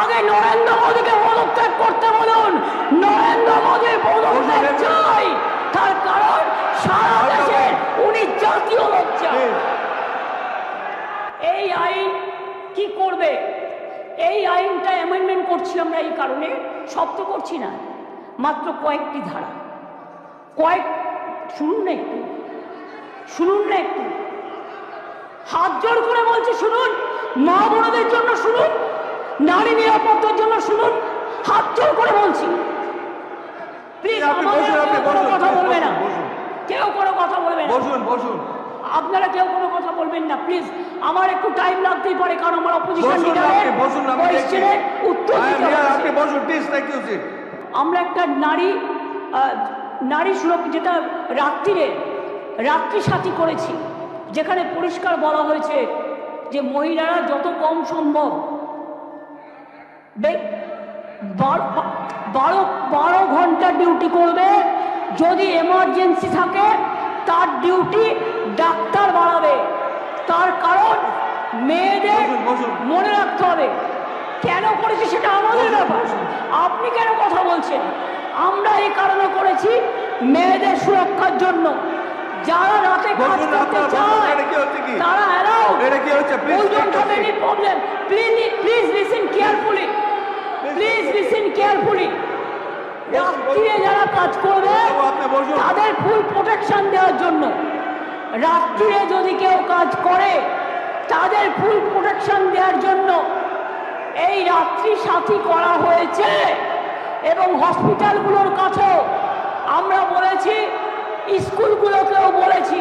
আগে নরেন্দ্র মোদীকে পদত্যাগ করতে বলুন। নরেন্দ্র মোদী পদত্যাগ চাই। তার কারণ সারা দেশের উনি জাতীয় লজ্জা এই আইন কি করবে? এই আইনটা অ্যামেন্ডমেন্ট করছি আমরা এই কারণে। সব তো করছি না। মাত্র কয়েকটি ধারা। কয়েক শুনুন না একটু। শুনুন না একটু। হাত জোর করে বলছি শুনুন। মা বোনদের জন্য শুনুন। নারী নিরাপত্তার জন্য শুনুন হাত জোর করে বলছি। প্লিজ কথা বলবে না। কেউ কোনো কথা বলবে না। বসুন বসুন। আপনারা কেউ কোনো কথা বলবেন না প্লিজ আমার একটু টাইম লাগতেই পারে কারণ আমার অপোজিশন দেখছি। কোয়েশ্চেনের উত্তর। আপনি বসুন প্লিজ থ্যাংক ইউ আমরা একটা নারী নারী সুরক্ষা যেটা রাত্রিরে রাত্রি সাথী করেছি যেখানে পরিষ্কার বলা হয়েছে যে মহিলারা যত কম সম্ভব বার- বারো ঘণ্টা ডিউটি করবে। যদি এমার্জেন্সি থাকে তার ডিউটি ডাক্তার বাড়াবে। তার কারণ মেয়েদের। মনে রাখতে হবে। কেন করেছি সেটা আমাদের ব্যাপার। আপনি কেন কথা বলছেন? আমরা এই কারণে করেছি মেয়েদের সুরক্ষার জন্য। যারা রাতে কাজ করতে চায় হচ্ছে কি? তারা অ্যালাউ এটা কি হচ্ছে? Please, we don't have any problem please please listen carefully please listen carefully রাত্রিরে যারা কাজ করবে, তাদের ফুল প্রোটেকশন দেওয়ার জন্য। রাত্রিরে যদি কেউ কাজ করে, তাদের ফুল প্রোটেকশন দেওয়ার জন্য। এই রাত্রি সাথী করা হয়েছে এবং হসপিটালগুলোর কাছেও আমরা বলেছি, স্কুলগুলোকেও বলেছি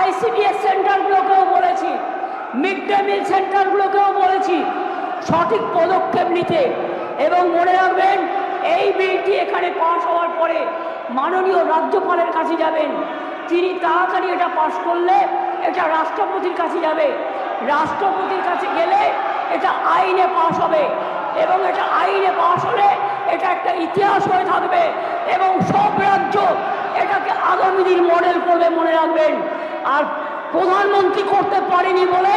আইসিডিএস সেন্টারগুলোকেও বলেছি মিড ডে মিল সেন্টারগুলোকেও বলেছি। সঠিক পদক্ষেপ নিতে। এবং মনে রাখবেন, এই বিলটি এখানে পাশ হওয়ার পরে মাননীয় রাজ্যপালের কাছে যাবেন। তিনি তাড়াতাড়ি এটা পাশ করলে এটা রাষ্ট্রপতির কাছে যাবে। রাষ্ট্রপতির কাছে গেলে এটা আইনে পাশ হবে এবং এটা আইনে পাশ হলে এটা একটা ইতিহাস হয়ে থাকবে এবং সব রাজ্য এটাকে আগামী দিন মডেল করবে মনে রাখবেন। আর প্রধানমন্ত্রী করতে পারেনি বলে